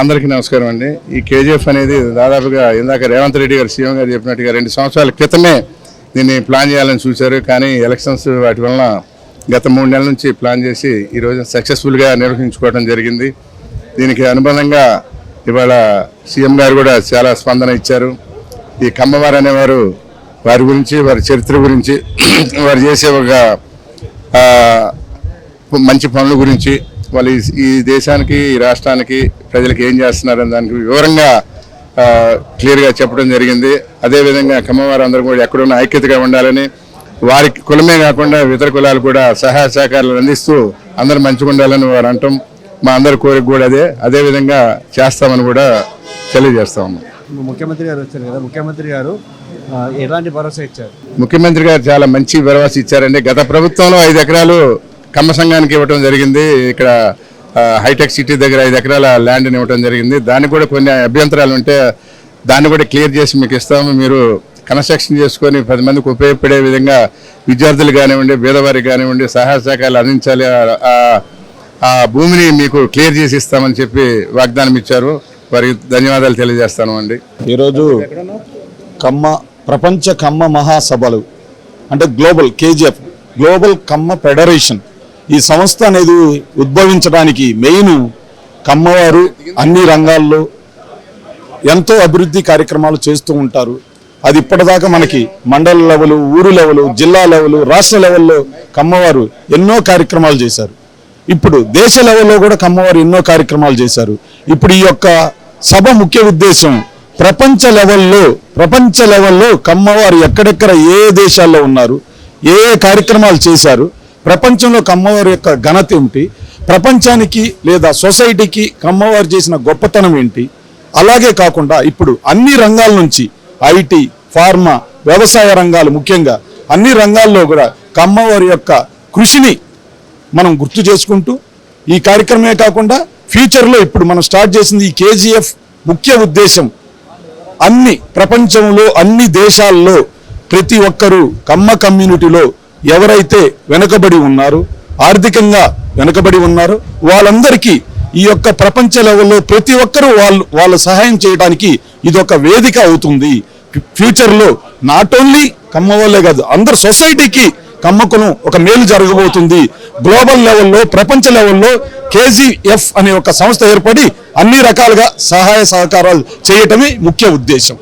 అందరికీ నమస్కారం అండి. ఈ కేజీఎఫ్ అనేది దాదాపుగా ఇందాక రేవంత్ రెడ్డి గారు సీఎం గారు చెప్పినట్టుగా రెండు సంవత్సరాల క్రితమే దీన్ని ప్లాన్ చేయాలని చూశారు. కానీ ఎలక్షన్స్ వాటి వలన గత మూడు నెలల నుంచి ప్లాన్ చేసి ఈరోజు సక్సెస్ఫుల్గా నిర్వహించుకోవడం జరిగింది. దీనికి అనుబంధంగా ఇవాళ సీఎం గారు కూడా చాలా స్పందన ఇచ్చారు. ఈ కమ్మవారు అనేవారు వారి గురించి వారి చరిత్ర గురించి వారు చేసే ఒక మంచి పనుల గురించి వాళ్ళు ఈ- దేశానికి ఈ రాష్ట్రానికి ప్రజలకు ఏం చేస్తున్నారని దానికి వివరంగా క్లియర్గా చెప్పడం జరిగింది. అదేవిధంగా కమ్మవారు అందరూ కూడా ఎక్కడున్న ఐక్యతగా ఉండాలని వారి కులమే కాకుండా ఇతర కులాలు కూడా సహాయ సహకారాలు అందిస్తూ అందరూ మంచిగా ఉండాలని వారు అంటాం. మా అందరి కోరిక కూడా అదే. అదేవిధంగా చేస్తామని కూడా తెలియజేస్తాము ముఖ్యమంత్రి గారు వచ్చారు కదా. ముఖ్యమంత్రి గారు ఎలాంటి భరోసా ఇచ్చారు? ముఖ్యమంత్రి గారు చాలా మంచి భరోసా ఇచ్చారండి. గత ప్రభుత్వంలో ఐదు ఎకరాలు కమ్మ సంఘానికి ఇవ్వడం జరిగింది. ఇక్కడ హైటెక్ సిటీ దగ్గర ఐదు ఎకరాల ల్యాండ్ని ఇవ్వడం జరిగింది. దానికి కూడా కొన్ని అభ్యంతరాలు ఉంటే దాన్ని కూడా క్లియర్ చేసి మీకు ఇస్తాము. మీరు కన్స్ట్రక్షన్ చేసుకొని పది మందికి ఉపయోగపడే విధంగా విద్యార్థులు కానివ్వండి పేదవారికి కానివ్వండి సహాయ సహకారాలు అందించాలి. ఆ- ఆ భూమిని మీకు క్లియర్ చేసి ఇస్తామని చెప్పి వాగ్దానం ఇచ్చారు. వారికి ధన్యవాదాలు తెలియజేస్తాను అండి. ఈరోజు కమ్మ ప్రపంచ కమ్మ మహాసభలు అంటే global KGF global Kamma federation ఈ సంస్థ అనేది ఉద్భవించడానికి మెయిన్ కమ్మవారు అన్ని రంగాల్లో ఎంతో అభివృద్ధి కార్యక్రమాలు చేస్తూ ఉంటారు. అది ఇప్పటిదాకా మనకి మండల లెవెల్ ఊరు లెవెల్ జిల్లా లెవెల్ రాష్ట్ర లెవెల్లో కమ్మవారు ఎన్నో కార్యక్రమాలు చేశారు. ఇప్పుడు దేశ లెవెల్లో కూడా కమ్మవారు ఎన్నో కార్యక్రమాలు చేశారు. ఇప్పుడు ఈ యొక్క సభ ముఖ్య ఉద్దేశం ప్రపంచ లెవెల్లో ప్రపంచ లెవెల్లో కమ్మవారు ఎక్కడెక్కడ ఏ దేశాల్లో ఉన్నారు ఏ కార్యక్రమాలు చేశారు ప్రపంచంలో కమ్మవారి యొక్క ఘనత ఏమిటి? ప్రపంచానికి లేదా సొసైటీకి కమ్మవారు చేసిన గొప్పతనం ఏంటి? అలాగే కాకుండా ఇప్పుడు అన్ని రంగాల నుంచి ఐటీ ఫార్మా వ్యవసాయ రంగాలు ముఖ్యంగా అన్ని రంగాల్లో కూడా కమ్మవారి యొక్క కృషిని మనం గుర్తు చేసుకుంటూ ఈ కార్యక్రమమే కాకుండా ఫ్యూచర్లో ఇప్పుడు మనం స్టార్ట్ చేసింది ఈ కేజీఎఫ్ ముఖ్య ఉద్దేశం అన్ని ప్రపంచంలో అన్ని దేశాల్లో ప్రతి ఒక్కరూ కమ్మ కమ్యూనిటీలో ఎవరైతే వెనుకబడి ఉన్నారో ఆర్థికంగా వెనుకబడి ఉన్నారో వాళ్ళందరికీ ఈ యొక్క ప్రపంచ లెవెల్లో ప్రతి ఒక్కరూ వాళ్ళు వాళ్ళు సహాయం చేయడానికి ఇది ఒక వేదిక అవుతుంది. ఫ్యూచర్లో నాట్ ఓన్లీ కమ్మ వాళ్ళే కాదు అందరు సొసైటీకి కమ్మకును ఒక మేలు జరగబోతుంది. గ్లోబల్ లెవెల్లో ప్రపంచ లెవెల్లో కేజీఎఫ్ అనే ఒక సంస్థ ఏర్పడి అన్ని రకాలుగా సహాయ సహకారాలు చేయటమే ముఖ్య ఉద్దేశం.